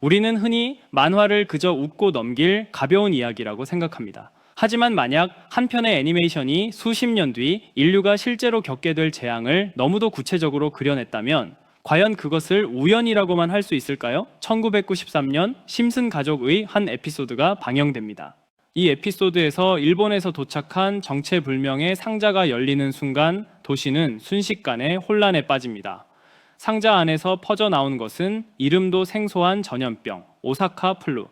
우리는 흔히 만화를 그저 웃고 넘길 가벼운 이야기라고 생각합니다. 하지만 만약 한 편의 애니메이션이 수십 년 뒤 인류가 실제로 겪게 될 재앙을 너무도 구체적으로 그려냈다면 과연 그것을 우연이라고만 할 수 있을까요? 1993년 심슨 가족의 한 에피소드가 방영됩니다. 이 에피소드에서 일본에서 도착한 정체불명의 상자가 열리는 순간 도시는 순식간에 혼란에 빠집니다. 상자 안에서 퍼져 나온 것은 이름도 생소한 전염병, 오사카 플루.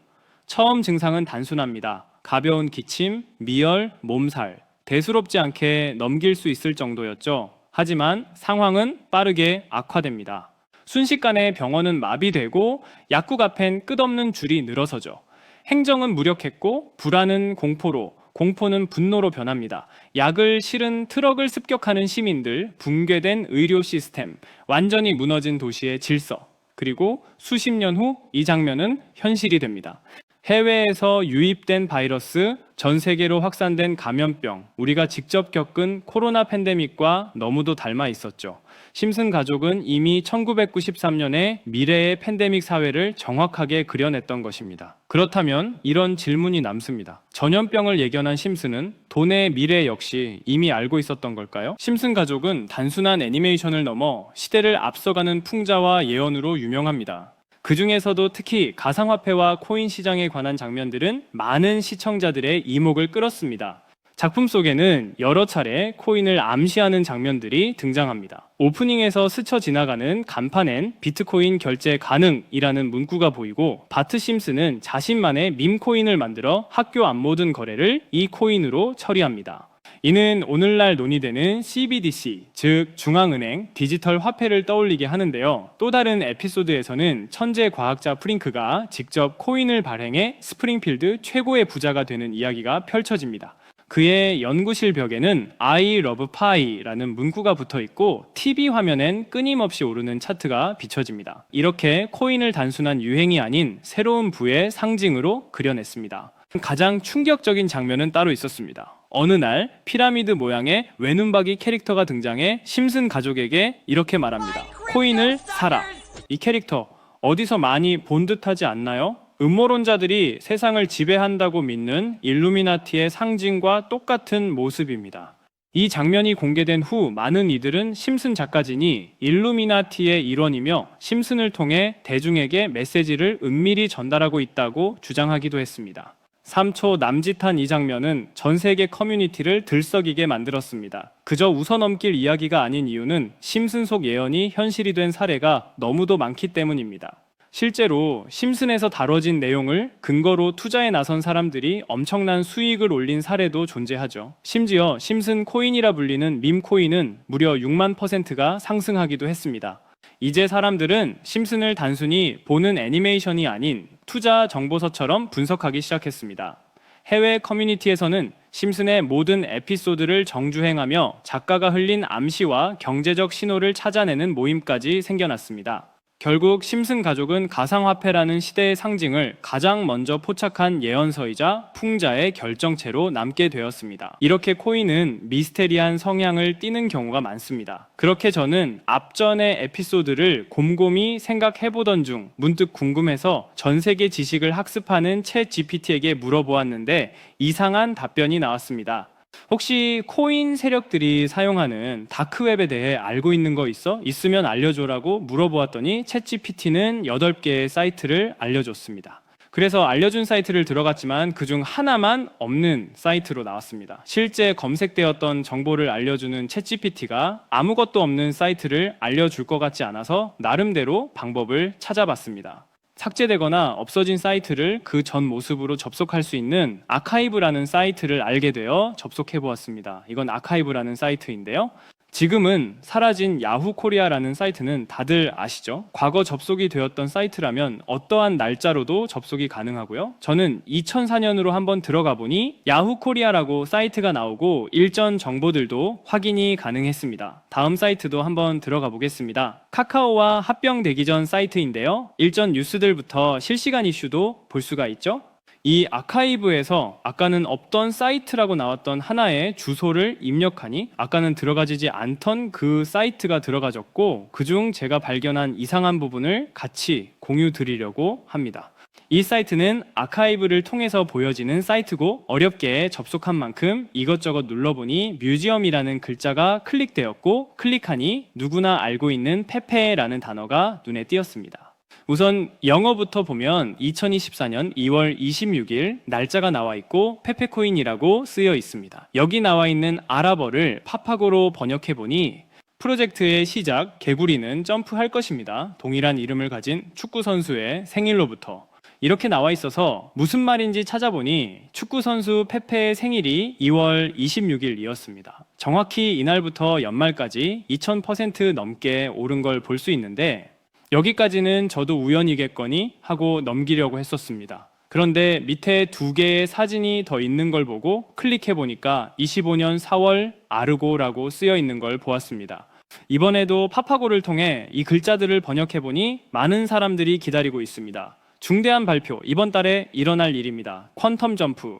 처음 증상은 단순합니다. 가벼운 기침, 미열, 몸살. 대수롭지 않게 넘길 수 있을 정도였죠. 하지만 상황은 빠르게 악화됩니다. 순식간에 병원은 마비되고 약국 앞엔 끝없는 줄이 늘어서죠. 행정은 무력했고 불안은 공포로, 공포는 분노로 변합니다. 약을 실은 트럭을 습격하는 시민들, 붕괴된 의료 시스템, 완전히 무너진 도시의 질서, 그리고 수십 년 후 이 장면은 현실이 됩니다. 해외에서 유입된 바이러스, 전 세계로 확산된 감염병, 우리가 직접 겪은 코로나 팬데믹과 너무도 닮아 있었죠. 심슨 가족은 이미 1993년에 미래의 팬데믹 사회를 정확하게 그려냈던 것입니다. 그렇다면 이런 질문이 남습니다. 전염병을 예견한 심슨은 돈의 미래 역시 이미 알고 있었던 걸까요? 심슨 가족은 단순한 애니메이션을 넘어 시대를 앞서가는 풍자와 예언으로 유명합니다. 그 중에서도 특히 가상화폐와 코인 시장에 관한 장면들은 많은 시청자들의 이목을 끌었습니다. 작품 속에는 여러 차례 코인을 암시하는 장면들이 등장합니다. 오프닝에서 스쳐 지나가는 간판엔 비트코인 결제 가능이라는 문구가 보이고 바트 심스는 자신만의 밈코인을 만들어 학교 안 모든 거래를 이 코인으로 처리합니다. 이는 오늘날 논의되는 CBDC, 즉 중앙은행 디지털 화폐를 떠올리게 하는데요. 또 다른 에피소드에서는 천재 과학자 프링크가 직접 코인을 발행해 스프링필드 최고의 부자가 되는 이야기가 펼쳐집니다. 그의 연구실 벽에는 I love pie라는 문구가 붙어 있고 TV 화면엔 끊임없이 오르는 차트가 비춰집니다. 이렇게 코인을 단순한 유행이 아닌 새로운 부의 상징으로 그려냈습니다. 가장 충격적인 장면은 따로 있었습니다. 어느 날 피라미드 모양의 외눈박이 캐릭터가 등장해 심슨 가족에게 이렇게 말합니다. 코인을 사라. 이 캐릭터 어디서 많이 본 듯하지 않나요? 음모론자들이 세상을 지배한다고 믿는 일루미나티의 상징과 똑같은 모습입니다. 이 장면이 공개된 후 많은 이들은 심슨 작가진이 일루미나티의 일원이며 심슨을 통해 대중에게 메시지를 은밀히 전달하고 있다고 주장하기도 했습니다. 3초 남짓한 이 장면은 전 세계 커뮤니티를 들썩이게 만들었습니다. 그저 웃어넘길 이야기가 아닌 이유는 심슨 속 예언이 현실이 된 사례가 너무도 많기 때문입니다. 실제로 심슨에서 다뤄진 내용을 근거로 투자에 나선 사람들이 엄청난 수익을 올린 사례도 존재하죠. 심지어 심슨 코인이라 불리는 밈 코인은 무려 6만 퍼센트가 상승하기도 했습니다. 이제 사람들은 심슨을 단순히 보는 애니메이션이 아닌 투자 정보서처럼 분석하기 시작했습니다. 해외 커뮤니티에서는 심슨의 모든 에피소드를 정주행하며 작가가 흘린 암시와 경제적 신호를 찾아내는 모임까지 생겨났습니다. 결국 심슨 가족은 가상화폐라는 시대의 상징을 가장 먼저 포착한 예언서이자 풍자의 결정체로 남게 되었습니다. 이렇게 코인은 미스테리한 성향을 띠는 경우가 많습니다. 그렇게 저는 앞전의 에피소드를 곰곰이 생각해보던 중 문득 궁금해서 전 세계 지식을 학습하는 챗 GPT에게 물어보았는데 이상한 답변이 나왔습니다. 혹시 코인 세력들이 사용하는 다크웹에 대해 알고 있는 거 있어? 있으면 알려줘라고 물어보았더니 챗GPT는 8개의 사이트를 알려줬습니다. 그래서 알려준 사이트를 들어갔지만 그중 하나만 없는 사이트로 나왔습니다. 실제 검색되었던 정보를 알려주는 챗GPT가 아무것도 없는 사이트를 알려줄 것 같지 않아서 나름대로 방법을 찾아봤습니다. 삭제되거나 없어진 사이트를 그 전 모습으로 접속할 수 있는 아카이브라는 사이트를 알게 되어 접속해 보았습니다. 이건 아카이브라는 사이트인데요. 지금은 사라진 야후 코리아라는 사이트는 다들 아시죠? 과거 접속이 되었던 사이트라면 어떠한 날짜로도 접속이 가능하고요. 저는 2004년으로 한번 들어가 보니 야후 코리아라고 사이트가 나오고 일전 정보들도 확인이 가능했습니다. 다음 사이트도 한번 들어가 보겠습니다. 카카오와 합병되기 전 사이트인데요. 일전 뉴스들부터 실시간 이슈도 볼 수가 있죠. 이 아카이브에서 아까는 없던 사이트라고 나왔던 하나의 주소를 입력하니 아까는 들어가지지 않던 그 사이트가 들어가졌고 그중 제가 발견한 이상한 부분을 같이 공유 드리려고 합니다. 이 사이트는 아카이브를 통해서 보여지는 사이트고 어렵게 접속한 만큼 이것저것 눌러보니 뮤지엄이라는 글자가 클릭되었고 클릭하니 누구나 알고 있는 페페라는 단어가 눈에 띄었습니다. 우선 영어부터 보면 2024년 2월 26일 날짜가 나와 있고 페페코인이라고 쓰여 있습니다. 여기 나와 있는 아랍어를 파파고로 번역해 보니 프로젝트의 시작 개구리는 점프할 것입니다. 동일한 이름을 가진 축구 선수의 생일로부터 이렇게 나와 있어서 무슨 말인지 찾아보니 축구 선수 페페의 생일이 2월 26일이었습니다. 정확히 이날부터 연말까지 2000% 넘게 오른 걸 볼 수 있는데 여기까지는 저도 우연이겠거니 하고 넘기려고 했었습니다. 그런데 밑에 두 개의 사진이 더 있는 걸 보고 클릭해 보니까 25년 4월 아르고라고 쓰여 있는 걸 보았습니다. 이번에도 파파고를 통해 이 글자들을 번역해 보니 많은 사람들이 기다리고 있습니다. 중대한 발표, 이번 달에 일어날 일입니다. 퀀텀 점프.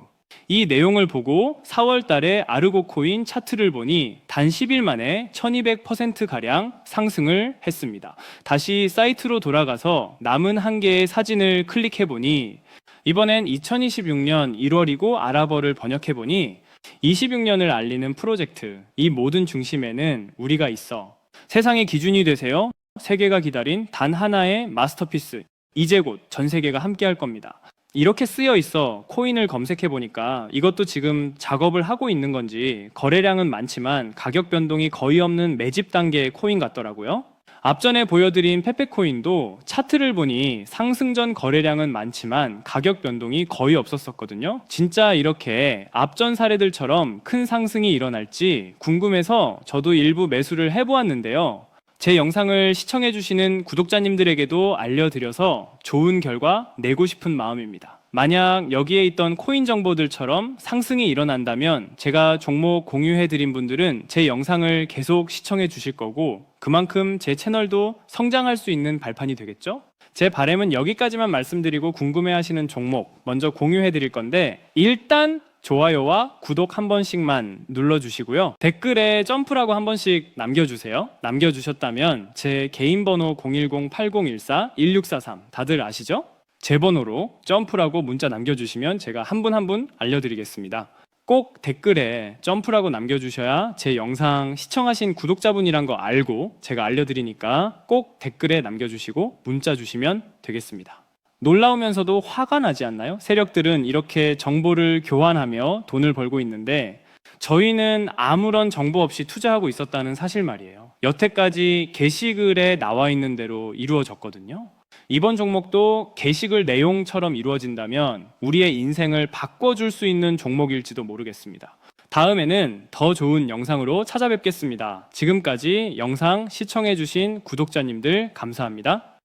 이 내용을 보고 4월 달에 아르고 코인 차트를 보니 단 10일 만에 1200%가량 상승을 했습니다. 다시 사이트로 돌아가서 남은 한 개의 사진을 클릭해 보니 이번엔 2026년 1월이고 아랍어를 번역해 보니 26년을 알리는 프로젝트 이 모든 중심에는 우리가 있어 세상의 기준이 되세요. 세계가 기다린 단 하나의 마스터피스 이제 곧 전 세계가 함께 할 겁니다. 이렇게 쓰여 있어 코인을 검색해 보니까 이것도 지금 작업을 하고 있는 건지 거래량은 많지만 가격 변동이 거의 없는 매집 단계의 코인 같더라고요. 앞전에 보여드린 페페코인도 차트를 보니 상승 전 거래량은 많지만 가격 변동이 거의 없었었거든요. 진짜 이렇게 앞전 사례들처럼 큰 상승이 일어날지 궁금해서 저도 일부 매수를 해보았는데요. 제 영상을 시청해주시는 구독자님들에게도 알려드려서 좋은 결과 내고 싶은 마음입니다. 만약 여기에 있던 코인 정보들처럼 상승이 일어난다면 제가 종목 공유해드린 분들은 제 영상을 계속 시청해 주실 거고 그만큼 제 채널도 성장할 수 있는 발판이 되겠죠? 제 바램은 여기까지만 말씀드리고 궁금해 하시는 종목 먼저 공유해 드릴 건데 일단 좋아요와 구독 한 번씩만 눌러주시고요. 댓글에 점프라고 한 번씩 남겨주세요. 남겨주셨다면 제 개인 번호 010-8014-1643 다들 아시죠? 제 번호로 점프라고 문자 남겨주시면 제가 한 분 한 분 알려드리겠습니다. 꼭 댓글에 점프라고 남겨주셔야 제 영상 시청하신 구독자분이란 거 알고 제가 알려드리니까 꼭 댓글에 남겨주시고 문자 주시면 되겠습니다. 놀라우면서도 화가 나지 않나요? 세력들은 이렇게 정보를 교환하며 돈을 벌고 있는데 저희는 아무런 정보 없이 투자하고 있었다는 사실 말이에요. 여태까지 게시글에 나와 있는 대로 이루어졌거든요. 이번 종목도 게시글 내용처럼 이루어진다면 우리의 인생을 바꿔줄 수 있는 종목일지도 모르겠습니다. 다음에는 더 좋은 영상으로 찾아뵙겠습니다. 지금까지 영상 시청해주신 구독자님들 감사합니다.